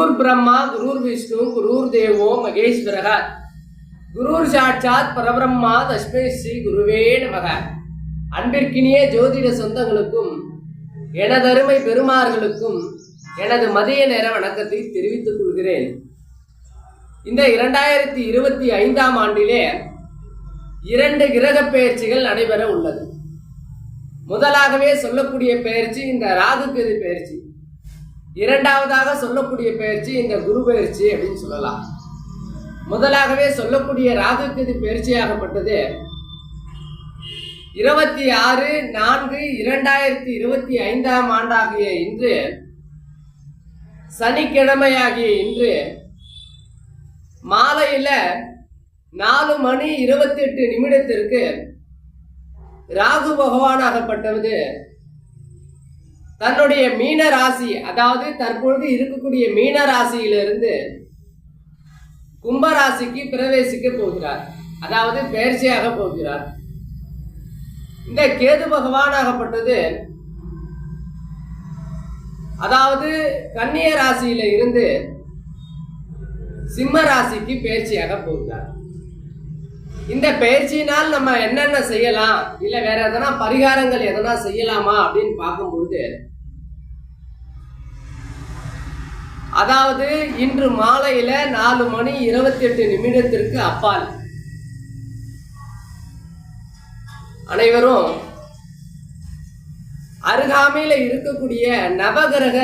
குரு பிரம்மா குருர் விஷ்ணு குருர் தேவோ மகேஸ்வரக. குருர் சாட்சாத் பரபிரம்மா தஸ்மை ஸ்ரீ குருவே நமக. அன்பிற்கினிய ஜோதிட சொந்தங்களுக்கும் எனதருமை பெருமார்களுக்கும் எனது மதிய நேர வணக்கத்தை தெரிவித்துக் கொள்கிறேன். இந்த இரண்டாயிரத்தி இருபத்தி ஐந்தாம் ஆண்டிலே இரண்டு கிரக பெயர்ச்சிகள் நடைபெற உள்ளது. முதலாகவே சொல்லக்கூடிய பெயர்ச்சி இந்த ராகுகேது பெயர்ச்சி. இரண்டாவதாக சொல்லக்கூடிய பெயர்ச்சி இந்த குரு பயிற்சி அப்படின்னு சொல்லலாம். முதலாகவே சொல்லக்கூடிய ராகுகேது பயிற்சியாகப்பட்டது இருபத்தி ஆறு நான்கு இரண்டாயிரத்தி இருபத்தி ஐந்தாம் ஆண்டாகிய இன்று சனிக்கிழமையாகிய இன்று மாலையில நாலு மணி இருபத்தி எட்டு நிமிடத்திற்கு ராகு பகவானாகப்பட்டது தன்னுடைய மீன ராசி அதாவது தற்பொழுது இருக்கக்கூடிய மீன ராசியிலிருந்து கும்பராசிக்கு பிரவேசிக்க போகிறார். அதாவது பெயர்ச்சியாக போகிறார். இந்த கேது பகவானாகப்பட்டது அதாவது கன்னிய ராசியில இருந்து சிம்ம ராசிக்கு பயிற்சியாக போகிறார். இந்த பயிற்சியினால் நம்ம என்னென்ன செய்யலாம்? இல்லை வேற எதனா பரிகாரங்கள் எதனா செய்யலாமா அப்படின்னு பார்க்கும் அதாவது இன்று மாலையில நாலு மணி இருபத்தி எட்டு நிமிடத்திற்கு அப்பால். அனைவரும் அருகாமையில இருக்கக்கூடிய நவகிரக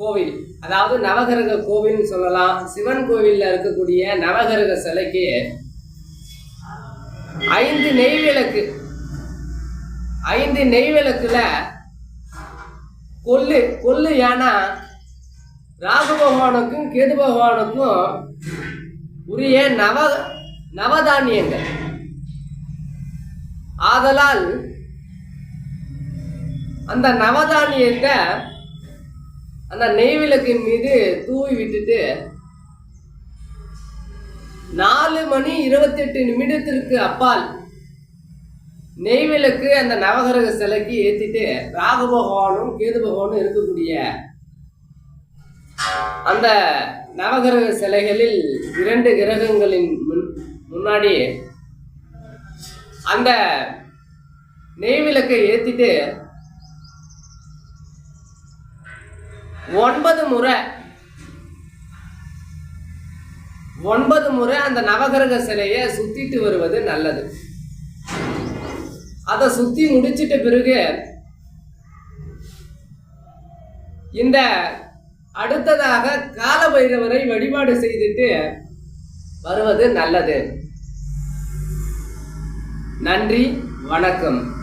கோவில் அதாவது நவகிரக கோவில்னு சொல்லலாம். சிவன் கோவில்ல இருக்கக்கூடிய நவகிரக சிலைக்கு ஐந்து நெய்விளக்கு ஐந்து நெய்விளக்குல கொல்லு கொல்லு ஏன்னா ராகு பகவானுக்கும் கேது பகவானுக்கும் உரிய நவ நவதானியங்கள். ஆதலால் அந்த நவதானியத்தை அந்த நெய்விளக்கின் மீது தூவி விட்டுட்டு நாலு மணி இருபத்தெட்டு நிமிடத்திற்கு அப்பால் நெய்விளக்கு அந்த நவகிரக சிலைக்கு ஏற்றிட்டு ராகு பகவானும் கேது பகவானும் இருக்கக்கூடிய அந்த நவகிரக சிலைகளில் இரண்டு கிரகங்களின் முன் முன்னாடி அந்த நெய்விளக்கை ஏத்திட்டு ஒன்பது முறை ஒன்பது முறை அந்த நவகிரக சிலையை சுத்திட்டு வருவது நல்லது. அதை சுத்தி முடிச்சிட்ட பிறகு இந்த அடுத்ததாக கால பைரவரை வழிபாடு செய்துட்டு வருவது நல்லது. நன்றி வணக்கம்.